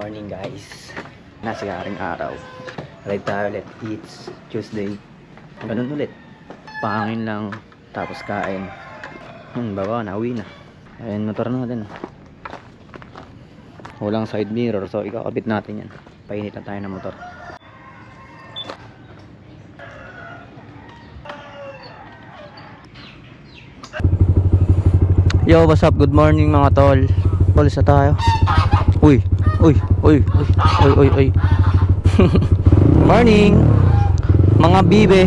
Morning guys. Nasa karing araw. Ride tayo ulit. It's Tuesday. Ganun ulit. Pangin lang. Tapos kain. Hmm, baba, nauwi na. Ayan, motor natin. Walang side mirror. So, ikakabit natin yan. Painit na tayo ng motor. Yo, what's up? Good morning mga tol. Tol, isa tayo. Uy, uy, uy, uy, uy, uy, morning! Mga bibe.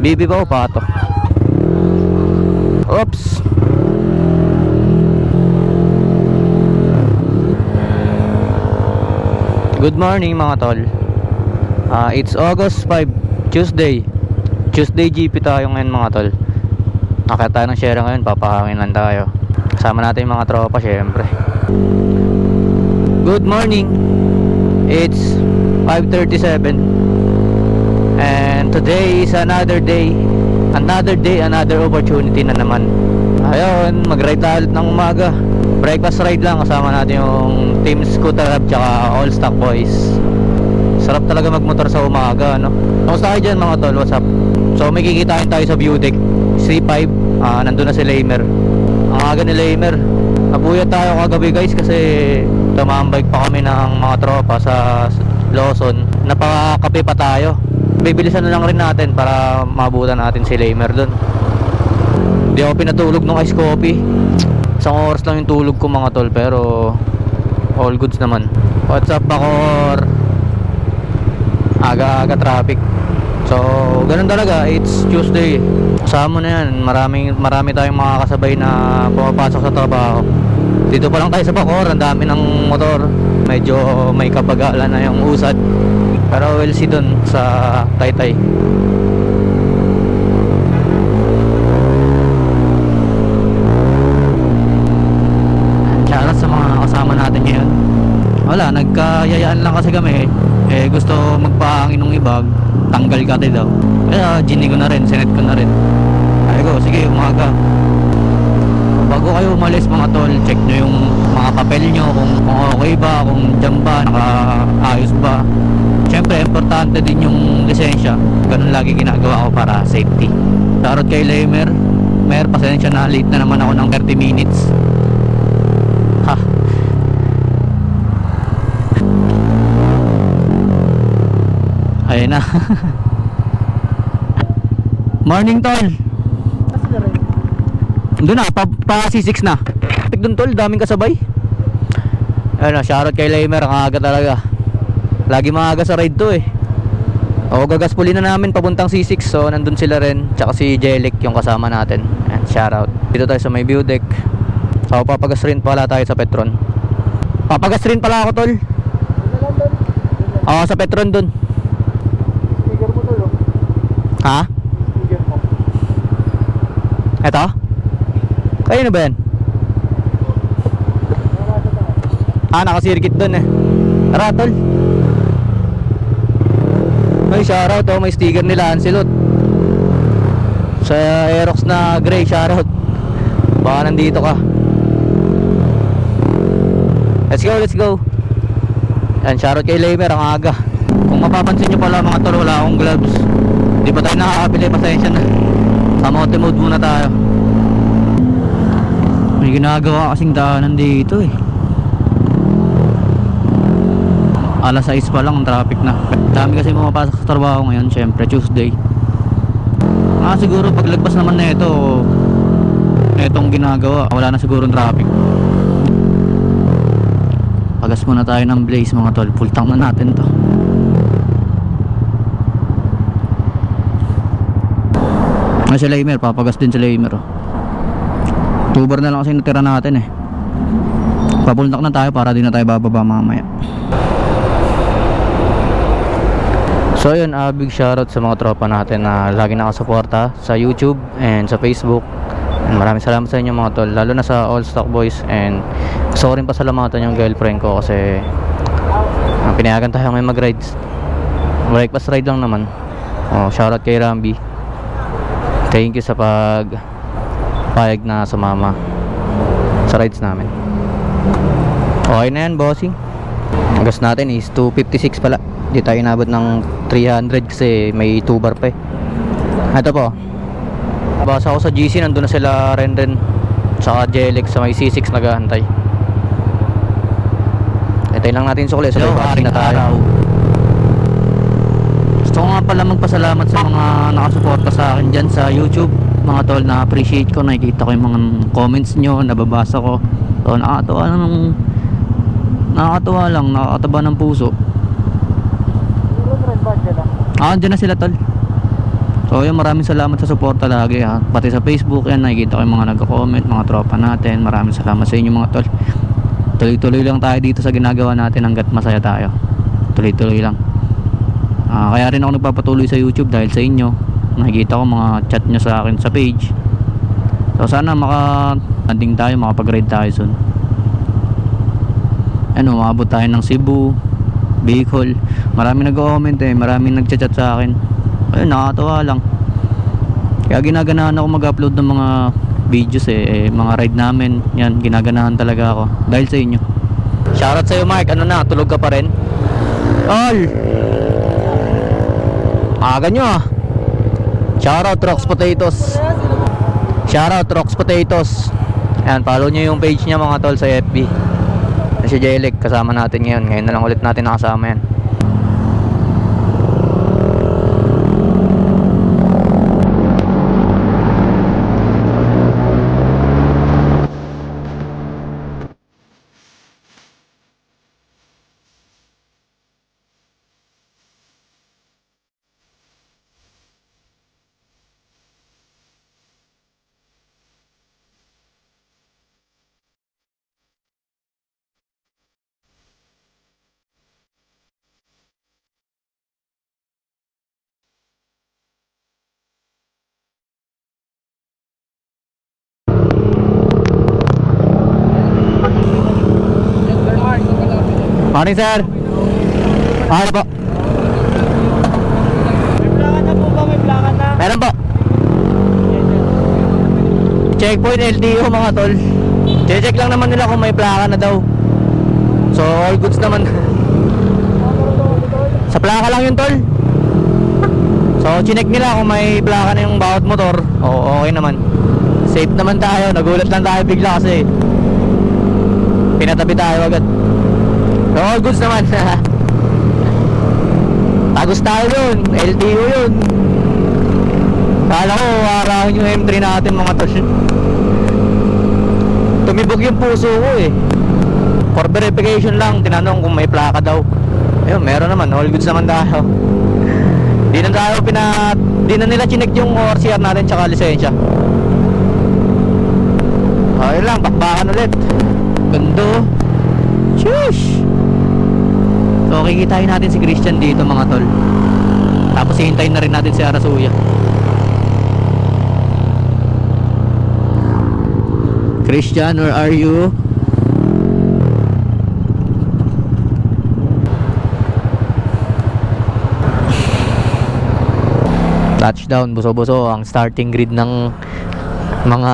Bibe ba o pato? Oops! Good morning mga tol. Ah, it's August 5, Tuesday. Tuesday GP tayo ngayon mga tol. Nakita tayo ng share ngayon, papahangin lang tayo. Kasama natin yung mga tropa syempre. Good morning. It's 5:37. And today is another day. Another day, another opportunity na naman. Ayun, mag-ride tayo ng umaga. Breakfast ride lang kasama natin yung Team Scooter Hub tsaka All Stock Boys. Sarap talaga magmotor sa umaga, no? Kamusta kayo dyan mga tol? What's up? So may kikitain tayo sa deck. C5, ah nandun na si Lamer. Ang aga ni Lamer. Nabuyat tayo kagabi guys kasi tumambay pa kami ng mga tropa sa Lawson. Napakape pa tayo. Bibilisan na lang rin natin para mabutan natin si Lamer dun. Hindi ako pinatulog nung ice coffee. Isang oras lang yung tulog ko mga tol pero all goods naman. What's up Bakor? Aga-aga traffic. So, ganun talaga. It's Tuesday. Kasama na yan. Maraming, marami tayong mga kasabay na pumapasok sa trabaho. Dito pa lang tayo sa Bacor. Ang dami ng motor. Medyo may kabagalan na yung usad. Pero we'll see dun sa Taytay. Shoutout sa mga kasama natin ngayon. Wala, nagkayayaan lang kasi kami. Eh, gusto magpahangin ng ibag. Tanggal kate daw. Kaya, gini ko na rin, sinet ko na rin. Ay ko, sige, umaga. Bago kayo umalis mga tol, check nyo yung mga papel nyo kung, kung okay ba, kung dyan ba, nakaayos ba. Siyempre, importante din yung lisensya. Ganun lagi ginagawa ko para safety. Shoutout kay Lamer. Mer, pasensya na, late na naman ako ng 30 minutes. Ha, Ayun na. Morning tol. Doon na, pa, pa C6 na. Pig doon tol, daming kasabay. Na, shoutout kay Lamer, ang aga talaga. Lagi maaga sa ride to eh. O, gagaspuli na namin papuntang C6, so nandun sila rin. Tsaka si Jelek yung kasama natin. Ayan, shoutout. Dito tayo sa may view deck. So, papagas rin pala tayo sa Petron. Papagas rin pala ako tol. Oo, sa Petron dun. Sticker mo to, Ha? Sticker mo. Eto? Kayo na ba yan? Ah, nakasirkit dun eh. Tol. May shoutout oh, may sticker nila Ancelot. Sa Aerox na gray, shoutout. Baka nandito ka. Let's go, let's go. Yan, shoutout kay Lamer ang aga. Kung mapapansin nyo pala mga tol, wala akong gloves. Hindi pa tayo nakakabili, pasensya na. Kamote mode muna tayo. May ginagawa kasing daanan dito eh. Alas 6 pa lang ang traffic na. Dami kasi pumapasok sa trabaho ngayon, syempre Tuesday. Ah, siguro paglagpas naman na ito, etong ginagawa, wala na siguro traffic. Pagas muna tayo ng blaze mga tol, full tank na natin to. Ah, si Lamer, papagas din si Lamer. Oh. Tuber na lang kasi natira natin eh. Papultak na tayo para di na tayo bababa mamaya. So yun, uh, big shoutout sa mga tropa natin na lagi nakasuporta sa YouTube and sa Facebook. And maraming salamat sa inyo mga tol, lalo na sa All Stock Boys and gusto ko rin pasalamatan yung girlfriend ko kasi uh, pinayagan tayo ngayon mag-rides. Breakfast ride lang naman. Oh, shoutout kay Rambi. Thank you sa pag payag na sumama sa rides namin. Okay na yan, bossing. Ang gas natin is 256 pala. Di tayo inabot ng 300 kasi may 2 bar pa eh. Ito po. Basa ako sa GC, nandun na sila Renren sa Jelix sa may C6 naghahantay. Ito lang natin sukli. So, na tayo. Gusto ko nga pala magpasalamat sa mga nakasuporta sa akin dyan sa YouTube. Mga tol, na-appreciate ko. Nakikita ko yung mga comments nyo, nababasa ko. So, nakakatawa lang ng... Nakakatawa lang, nakakataba ng puso. Dyan ah? Ah, andyan na sila tol. So yun, maraming salamat sa suporta lagi ha. Pati sa Facebook yan, nakikita ko yung mga nagko-comment, mga tropa natin. Maraming salamat sa inyo mga tol. Tuloy-tuloy lang tayo dito sa ginagawa natin hanggat masaya tayo. Tuloy-tuloy lang. Ah, kaya rin ako nagpapatuloy sa YouTube dahil sa inyo. Nakikita ko mga chat nyo sa akin sa page. So sana maka landing tayo, makapag-ride tayo soon. Ano, maabot tayo ng Cebu, Bicol. Marami nag-comment eh, marami nagchat-chat sa akin. Ayun, nakakatawa lang. Kaya ginaganahan ako mag-upload ng mga videos eh, eh, mga ride namin. Yan, ginaganahan talaga ako. Dahil sa inyo. Shoutout sa'yo Mark, ano na, tulog ka pa rin? Tol! Aga nyo ah. Shoutout Rox Potatoes. Shoutout Rox Potatoes. Ayan, follow nyo yung page niya mga tol sa FB. Si Jelek, kasama natin ngayon. Ngayon na lang ulit natin nakasama yan. Morning sir. Ano po? May na po ba? May plakan na? Meron po. Checkpoint LTO mga tol. Check lang naman nila kung may plaka na daw. So all goods naman. Sa plaka lang yun tol. So chinek nila kung may plaka na yung bawat motor. Oo, okay naman. Safe naman tayo. Nagulat lang tayo bigla kasi pinatabi tayo agad. So all goods naman. Tagos tayo dun. LTO yun. Kala ko arawan yung M3 natin mga tol. Tumibok yung puso ko eh. For verification lang, tinanong kung may plaka daw. Ayun, meron naman. All goods naman tayo. Di na tayo pina... Di na nila chinek yung ORCR natin tsaka lisensya. Okay lang, bakbakan ulit. Gando. Shush! So, kikitain natin si Christian dito mga tol. Tapos hihintayin na rin natin si Arasuya. Christian, where are you? Touchdown, buso-buso ang starting grid ng mga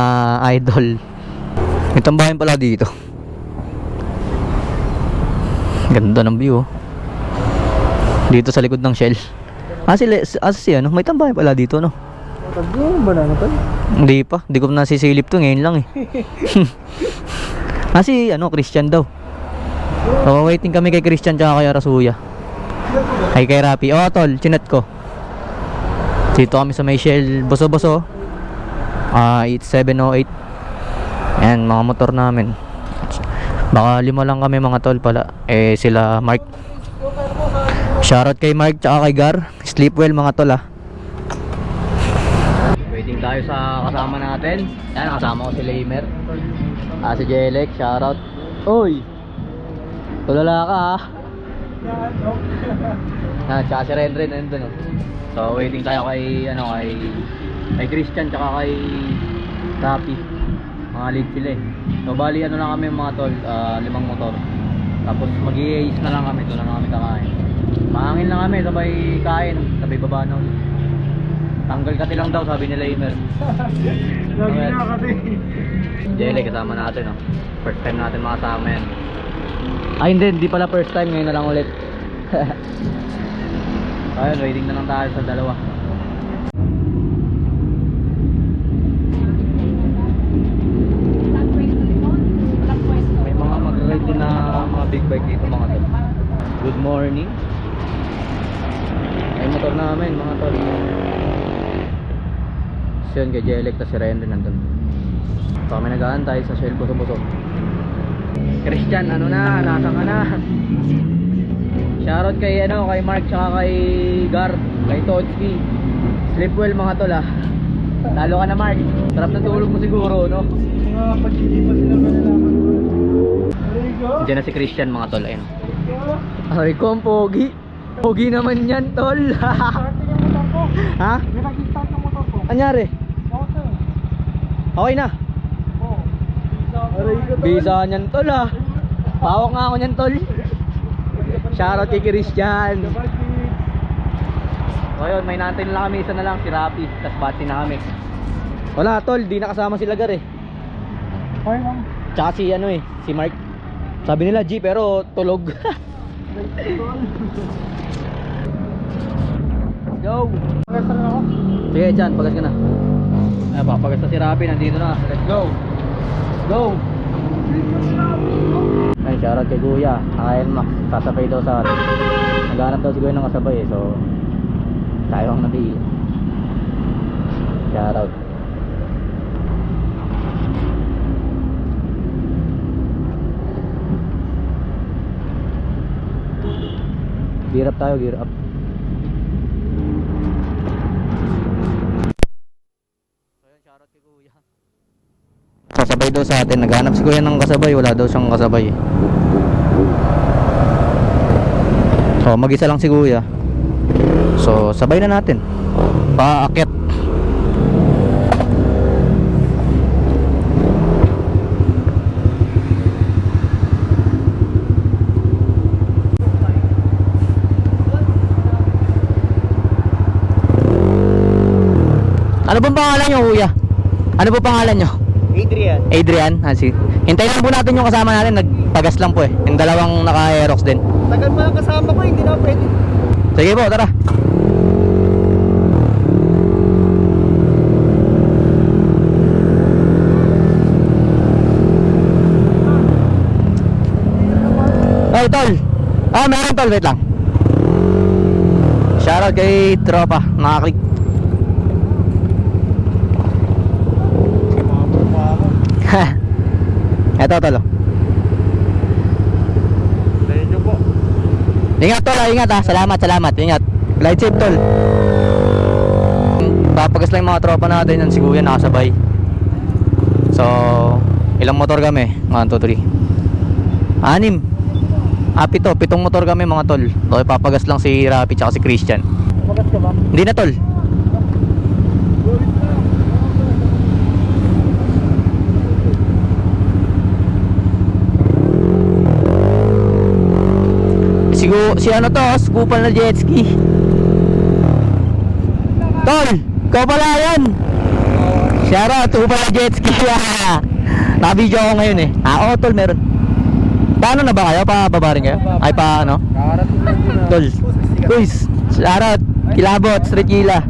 idol. May tambahin pala dito. Ganda ng view. oh. Dito sa likod ng Shell. Ah, si, ah, si ano, may tambay pala dito, no? Tagyo ba na ito? Hindi pa, hindi ko nasisilip to ngayon lang eh. ah, si ano, Christian daw. So, waiting kami kay Christian tsaka kay Arasuya. Ay kay Rapi. Oh, tol, chinat ko. Dito kami sa may shell, boso-boso. Ah, it's 708. Ayan, mga motor namin. Baka lima lang kami mga tol pala. Eh, sila Mark. Shoutout kay Mark tsaka kay Gar. Sleep well mga tol ah. Waiting tayo sa kasama natin. Yan, kasama ko si Lamer. Ah, si Jelek, shoutout. Oy! Tulala ka ha. Ah, tsaka si Ren nandun oh. So, waiting tayo kay, ano, kay, kay Christian tsaka kay Rapi. Mga lead sila eh. So, bali ano lang kami mga tol, ah, limang motor. Tapos mag na lang kami, doon na lang kami kakain. Mahangin lang kami, sabay kain, sabay baba na ulit. Tanggal kati lang daw, sabi nila Imer. Lagi na kasi. Jelly, kasama natin oh. First time natin makasama yan. Ay hindi, hindi pala first time, ngayon na lang ulit. Ayun, waiting na lang tayo sa dalawa. May mga mag-ride din na mga big bike dito mga tol. Good morning. Ay motor namin mga tol. So yun kay Jelek tas si Ren din nandun. So kami nag-aantay sa Shell Buso-Buso. Christian, ano na, nasa ka na. Shoutout kay ano, kay Mark tsaka kay Gar, kay Totski. Sleep well mga tol ah. Talo ka na Mark. Sarap na tulog mo siguro, no? Mga pagkili pa sila malalaman ko. Diyan na si Christian mga tol, ayun. Ay, ko ang pogi. Naman yan, tol. Starting yung motor ko. ha? May nag-start yung motor ko. Anyari? Okay na. Oo. Bisa niyan, tol ah. Pawak nga ako niyan, tol. Shoutout kay Christian. So ayun, may natin lang kami, isa na lang, si Rapi. Tapos bati na kami. Wala, tol, di nakasama si Lagar eh. Okay lang. Tsaka si ano eh, si Mark. Sabi nila G pero tulog. Let's go. Pagkasta rin ako. Sige, Chan, pagas ka na. Ayan pa, pagas na si Rapi, nandito na. Let's go. Let's go. Ay, shoutout kay Kuya. Nakain Max, sasabay daw sa atin. Naghanap daw si Kuya ng kasabay eh, so tayo ang napili. Shoutout. Gear up tayo, gear up. Sasabay daw sa atin. Naghanap si Kuya ng kasabay. Wala daw siyang kasabay. So, mag-isa lang si Kuya. So, sabay na natin. Paakit. Ano bang pangalan niyo, Kuya? Ano po pangalan niyo? Adrian. Adrian, ah, si. Hintayin lang po natin yung kasama natin, nagpagas lang po eh. Yung dalawang naka-aerox din. Tagal pa lang kasama ko, hindi na pwede. Sige po, tara. Ay, tol. Ah, meron tol, wait lang. Shoutout kay tropa, nakaklik. Mabot pa ako. Eto tol. Medyo po. Ingat tol, ingat ah. Salamat, salamat. Ingat. Light safe tol. Papagas lang mga tropa natin yan si Kuya nakasabay. So, ilang motor kami? 1, 2, 3. Anim. Ah, pito. Pitong motor kami mga tol. So, papagas lang si Rapi tsaka si Christian. Magas ka ba? Hindi na tol. Si, Gu- si ano to, skupal na jet ski. Tol, ikaw pala yan. Shoutout, kupal na jet ski. Naka-video ako ngayon eh. Ah, oo tol, meron. Paano na ba kayo? Pa baba rin kayo? Ay pa ano? Tol. Guys, shoutout. Kilabot, Street Gila.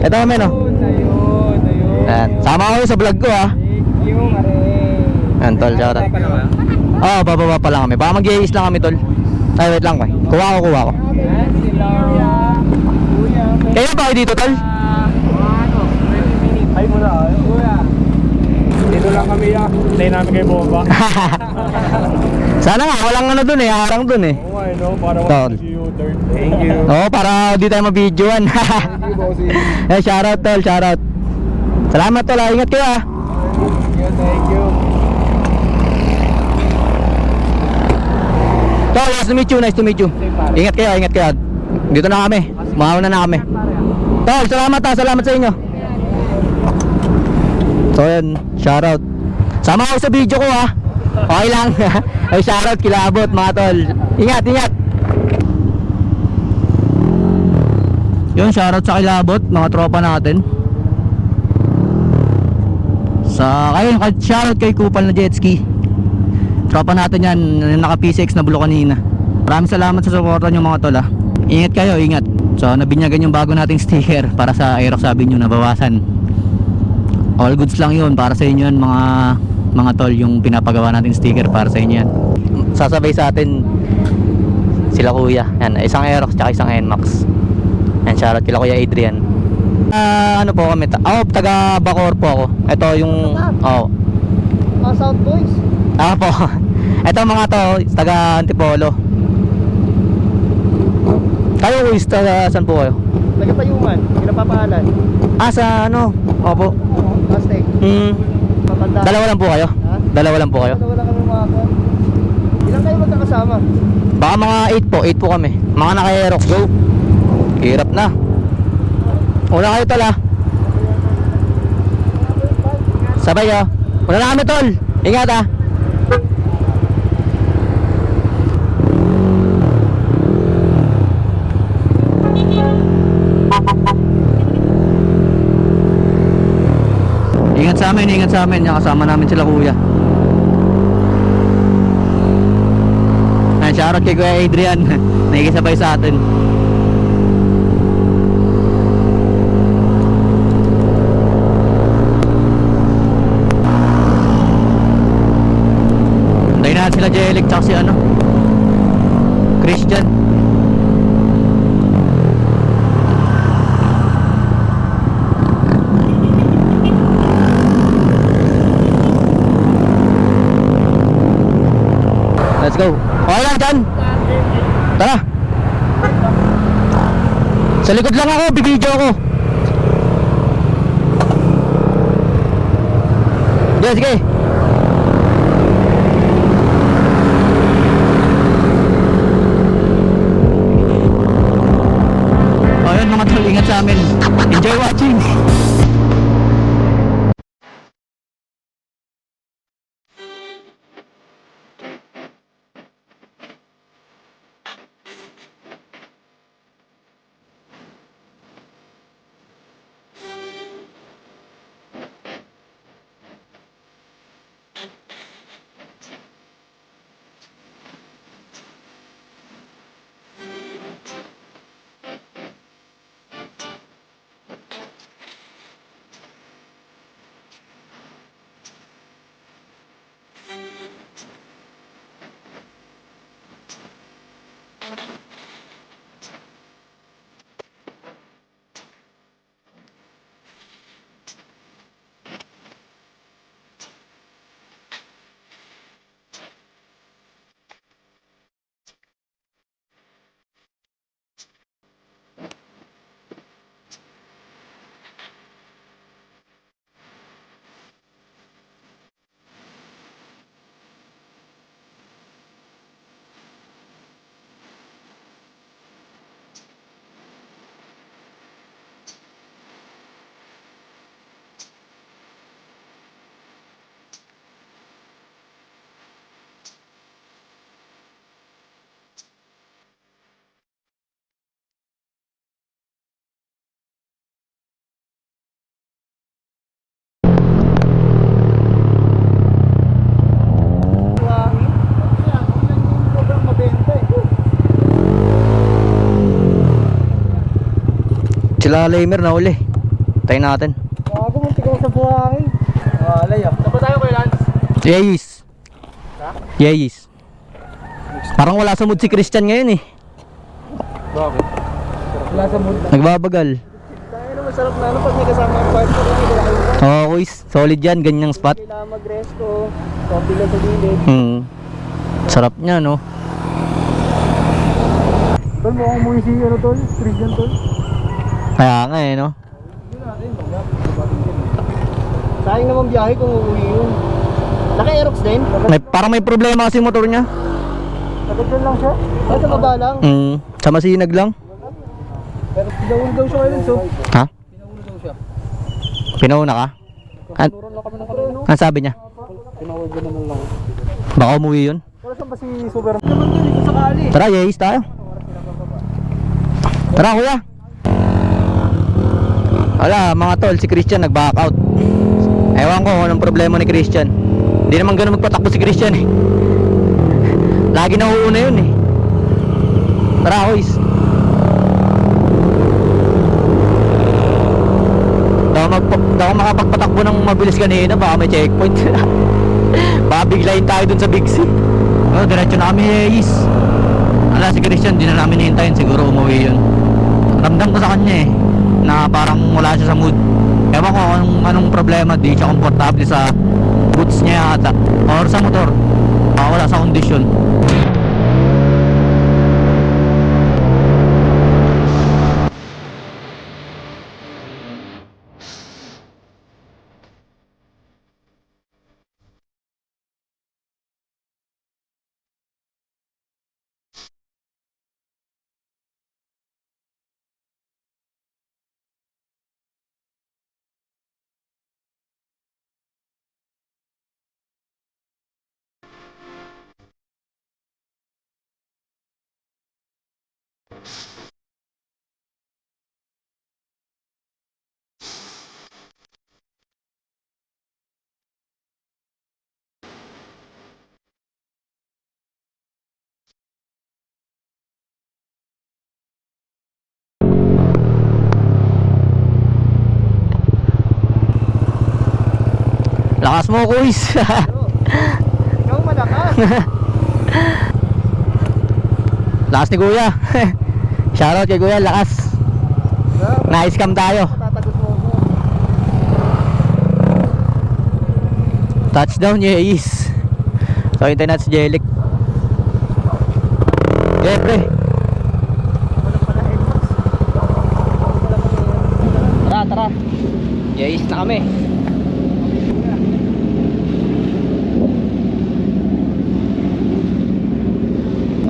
Ito kami, no? Ayun, ayun, ayun. Yan. Sama ko sa vlog ko, ah. Thank you, Mare. Yan, tol, shout out. Oo, oh, bababa pa lang kami. Baka mag lang kami, tol. Ay, wait lang, koy. Kuha ko, kuha ko. Kayo ba kayo dito, tol? Ano? 20 minutes. Ay, muna. Kuya. Dito lang kami ah. Hintayin namin kay Bomba. Sana nga, walang ano dun eh, harang dun eh. Oo, I know. Para Tol. wala si U-turn. Thank you. Oo, para di tayo mabidyoan. Thank you, bossy. eh, shoutout, tol, shoutout. Salamat, tol. ah. Ingat kayo, ah. Thank you, thank you. Tol, nice to meet you, nice to meet you. Ingat kayo, ingat kayo. Dito na kami. Mauna na kami. Tol, salamat ha. Salamat sa inyo. So yun, shoutout. Sama ako sa video ko ha. Okay lang. Ay, shoutout, kilabot mga tol. Ingat, ingat. Yun, shoutout sa kilabot, mga tropa natin. Sa, ayun, shoutout kay Kupal na jet ski. Tropa natin yan, yung naka P6 na bulo kanina. Maraming salamat sa suporta nyo mga tol ah. Ingat kayo, ingat. So nabinyagan yung bago nating sticker para sa Aerox sabi nyo nabawasan. All goods lang yun para sa inyo yan mga mga tol yung pinapagawa nating sticker para sa inyo yan. Sasabay sa atin sila kuya. Yan, isang Aerox tsaka isang NMAX. Yan, shoutout kila kuya Adrian. Ah, ano po kami? ta- Oh, taga Bacor po ako. Ito yung oh, South Boys. Ah po. Ito mga to, taga Antipolo. Kayo kuis, taga saan po kayo? Nagpayuman. Pinapapahalan. Ah, sa ano? Opo. Aztec. Hmm, Matanda. dalawa lang po kayo? Ha? Dalawa lang po kayo? Wala kami mga kan. Ilan kayo magkakasama? Baka mga 8 po, 8 po kami. Mga naka-aerox, go. Hirap na. Una kayo tol ah. Sabay ah. Una na kami tol. Ingat ah. Ingat sa amin, ingat sa amin. Yung kasama namin sila kuya. Ay, shoutout kay Kuya Adrian. Nakikisabay sa atin. Hintayin natin sila Jelik tsaka si ano Christian Let's go. Okay lang dyan Tara. Sa likod lang ako, bibidyo ako. Sige, sige. O yun mga tol, ingat sa amin. Enjoy watching Sila Lamer na uli. Tayo natin. Bago mo tigaw sa buhangin. Alay ah. Saan ba tayo kay Lance? Yeyis. Ha? Yeyis. Parang wala sa mood si Christian ngayon eh. Bakit? Wala sa mood. Nagbabagal. Tayo naman sarap na ano pag may kasama ang partner Oo, kuis. Solid yan. Ganyang spot. Kailangan mag-resto. Coffee lang sa gilid. Hmm. Sarap niya, no? Tol, mukhang mo si ano tol? Christian tol? Kaya nga eh, no? Sayang naman biyahe kung uuwi yun. Naka-aerox din? May, parang may problema kasi yung motor niya. Nagagdan lang siya? Ay, sa baba lang. Hmm. Sa masinag lang. Pero pinaulo daw siya ngayon, so. Ha? Pinaulo daw siya. Pinauna ka? An Turo lang kami ng kareno. ano sabi niya? Ko naman lang. Baka umuwi yun? Pero saan ba si Super? Naman dun, ito sakali. Tara, Yeyis tayo. Tara, kuya. Wala, mga tol, si Christian nag-back out. Ewan ko anong problema ni Christian. Hindi naman ganun magpatakbo si Christian eh. Lagi na uuna yun eh. Tara, kuys. Daw mag daw makapagpatakbo ng mabilis kanina, baka may checkpoint. baka tayo dun sa Big C. Oh, diretso na kami, Yeyis. Ala si Christian, di na namin hintayin, siguro umuwi yun. Ramdam ko sa kanya eh, na parang wala siya sa mood. Ewan ko anong, anong problema, di siya komportable sa boots niya ata. Or sa motor, baka wala sa kondisyon. Lakas mo, kuys! Ikaw malakas. lakas ni kuya! Shoutout kay kuya, lakas! Tayo! Tatagot mo ako. Touchdown, yes! So, hintayin natin si Jelik. Yeah, pre! Wala pala aerox. Tara, tara! Yes na kami!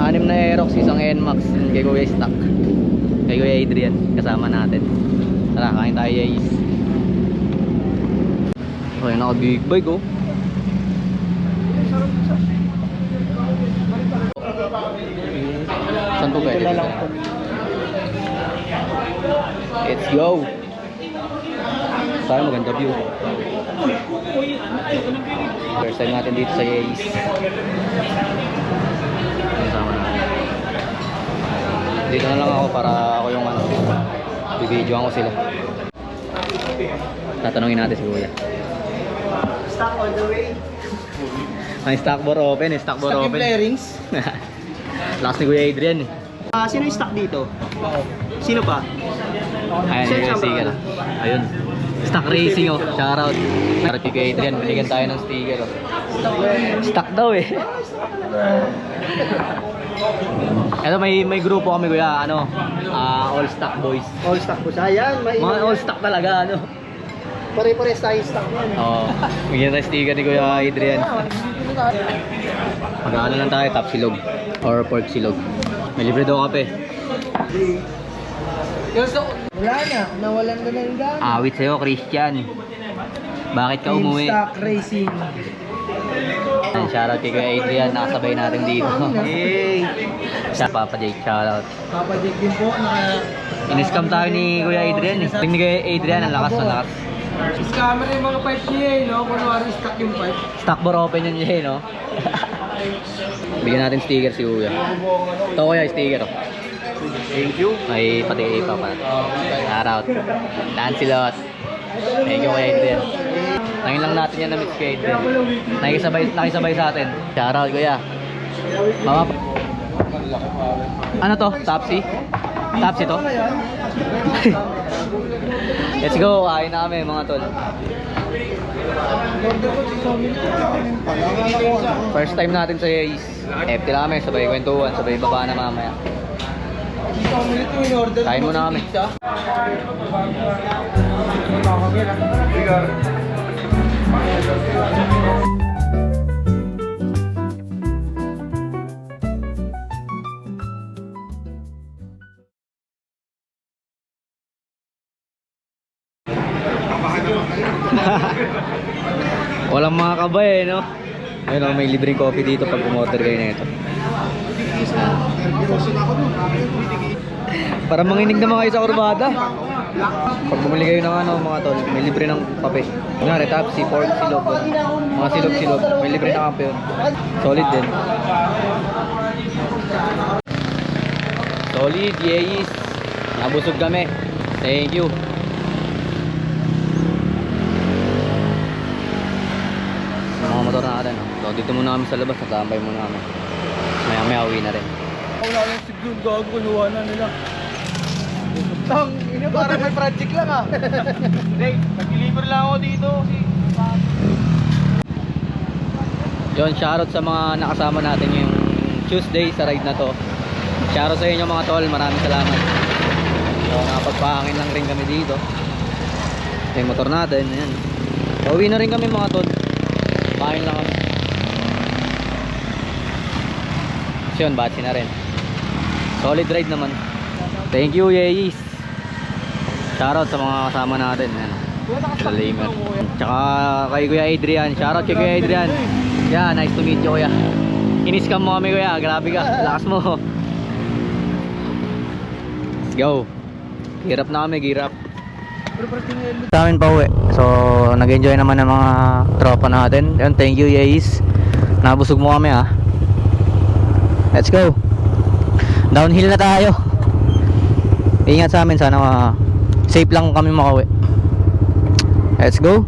Anim na Aerox, isang NMAX, yun kay Kuya Stock. Kay Kuya Adrian, kasama natin. Tara, kain tayo, yes! Okay, naka big bike, oh. Saan po pwede? Let's go! Tayo maganda view. First time natin dito sa Yeis. Kasama natin. Dito na lang ako para ako yung ano, bibidyoan ko sila. Tatanungin natin si Kuya. Stock all the way. Ang stock bar open, eh, stock bar Stock open. bearings. Last ni Kuya Adrian eh. Ah, sino yung stock dito? Sino pa? Ayan, Sino yung sticker. Ayun. Stock Racing oh. Shoutout. Shoutout kay Kuya Adrian. Binigyan tayo ng sticker oh. Stock daw eh. Ito may may grupo kami kuya, ano, ah, all stock boys. All stock po siya. Yan, Mga mainam. all stock talaga ano. Pare-pares tayo yung stock yan. Oo. bigyan tayo sticker ni Kuya Adrian. Mag-ano lang tayo, top silog or pork silog. May libre daw kape. Wala na, nawalan na ng gana. Awit sa'yo, Christian. Bakit ka umuwi? Stock Racing. Ayan, Shoutout kay Kuya Adrian, nakasabay natin dito. Yay! Siya, Papa Jake, shoutout. Papa Jake din po, naka... In-scam tayo ni Kuya Adrian eh. Tingnan ni Kuya Adrian, ang lakas ng lakas. Scammer yung mga pipe niya eh, no? Kunwari stock yung pipe. Stock bar open yun niya eh, no? Bigyan natin sticker si Kuya. Ito Kuya, sticker oh. Thank you. May pati pa pa. Shoutout. Lancelot. Thank you kay Adrian. Ngayon lang natin yan na-meet kay Adrian. Nakisabay, nakisabay sa atin. Shoutout kuya. Mama. Ano to? Topsy? Topsy to? Let's go. Kain na kami mga tol. First time natin sa Yays. FT lang kami. Sabay kwentuhan. Sabay baba na mamaya. Kain muna kami. Walang mga kabay eh, no? Ayun oh, may libreng coffee dito pag umorder kayo na ito. Para manginig naman kayo sa kurbada. Pag bumili kayo ng ano mga tol, may libre ng kape. Kunyari, Tapsi, pork, silog. Mga silog-silog, may libre na kape yun. Solid din. Solid, yes. Nabusog kami. Thank you. Mga motor natin. Oh. So, dito muna kami sa labas. Natambay muna kami. Maya maya uwi na rin. Wala lang si Gun, gago, kinuha na nila. Tang, ina parang may project lang ah. Hindi, nag-deliver lang ako dito. Si... Yon, shoutout sa mga nakasama natin yung Tuesday sa ride na to. Shoutout sa inyo mga tol, maraming salamat. So, nakapagpahangin lang rin kami dito. Ito yung motor natin, ayan. Pauwi na rin kami mga tol. Pahangin lang kami. So yun, batsi na rin. Solid ride naman. Thank you, Yeis. Shoutout sa mga kasama natin. Lamer. Tsaka kay Kuya Adrian. Shoutout kay Kuya Adrian. Yeah, nice to meet you Kuya. Inis-scam mo kami Kuya. Grabe ka. Lakas mo. Let's go. Hirap na kami, girap. Sa amin pa uwi. So, nag-enjoy naman ng mga tropa natin. Yun, thank you, Yeis. Nabusog mo kami ah. Let's go. Downhill na tayo. Ingat sa amin sana ah, safe lang kami makauwi. Let's go.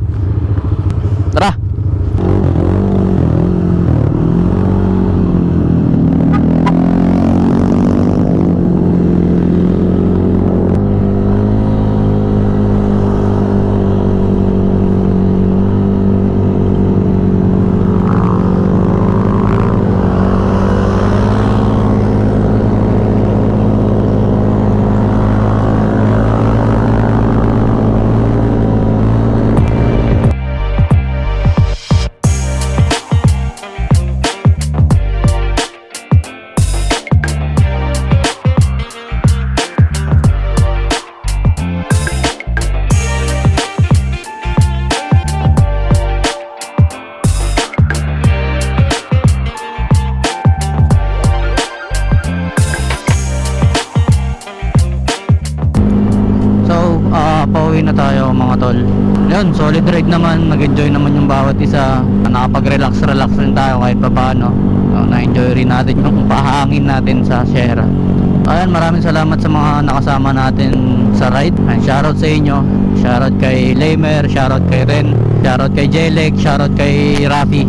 Ayan, maraming salamat sa mga nakasama natin sa ride. And shoutout sa inyo. Shoutout kay Lamer, shoutout kay Ren, shoutout kay Jelek, shoutout kay Rafi.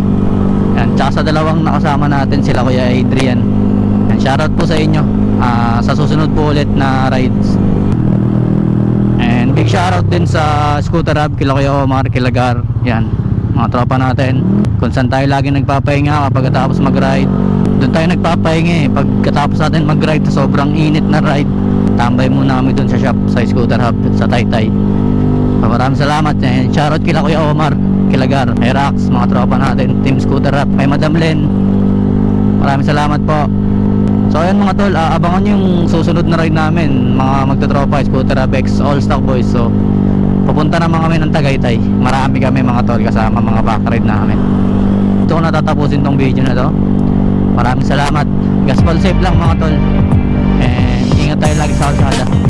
Yan, tsaka sa dalawang nakasama natin sila Kuya Adrian. Yan, shoutout po sa inyo. Ah, sa susunod po ulit na rides. And big shoutout din sa Scooter Hub, kila Kuya Omar, kila Gar. Yan, mga tropa natin. Kung saan tayo lagi nagpapahinga kapag katapos mag-ride. Doon tayo nagpapahinga eh. Pagkatapos natin mag-ride sa sobrang init na ride, tambay muna kami doon sa shop, sa Scooter Hub, sa Taytay. So, maraming salamat. And shoutout kila Kuya Omar, kila Gar, kay Rax, mga tropa natin, Team Scooter Hub, kay Madam Len. Maraming salamat po. So ayan mga tol, ah, abangan yung susunod na ride namin Mga magtotropa, Scooter Apex, All Stock Boys So pupunta naman kami ng Tagaytay Marami kami mga tol kasama mga back ride namin Ito ko natatapusin tong video na to Maraming salamat. Gaspol safe lang mga tol. And ingat tayo lagi sa kalsada